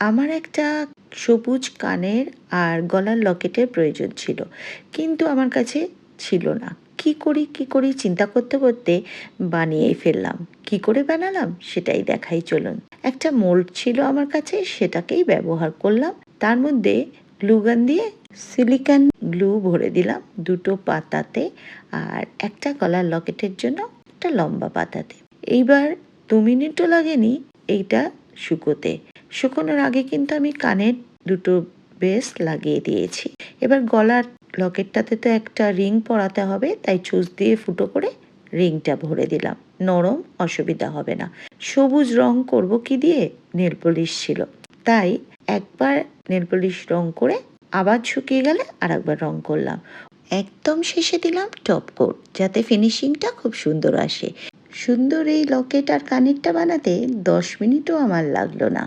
আমার একটা সবুজ কানের আর গলার লকেটের প্রয়োজন ছিল, কিন্তু আমার কাছে ছিল না। কি করি কি করি চিন্তা করতে করতে বানিয়েই ফেললাম। কি করে বানালাম সেটাই দেখাই চলুন। একটা মোল্ড ছিল আমার কাছে, সেটাকেই ব্যবহার করলাম। তার মধ্যে গ্লুগান দিয়ে সিলিকন গ্লু ভরে দিলাম দুটো পাতাতে আর একটা গলার লকেটের জন্য একটা লম্বা পাতাতে। এইবার দু মিনিটও লাগেনি এইটা শুকোতে। শুকোনোর আগে কিন্তু আমি কানের দুটো বেস লাগিয়ে দিয়েছি। এবার গলার লকেটটাতে তো একটা রিং পরাতে হবে, তাই চুজ দিয়ে ফুটো করে রিংটা ভরে দিলাম। নরম, অসুবিধা হবে না। সবুজ রং করব কি দিয়ে? নেল পলিশ ছিল। তাই একবার নেল পলিশ রং করে আবার শুকিয়ে গেলে আর একবার রং করলাম। একদম শেষে দিলাম টপ কোট, যাতে ফিনিশিংটা খুব সুন্দর আসে। সুন্দর এই লকেট আর কানেরটা বানাতে দশ মিনিটও আমার লাগল না।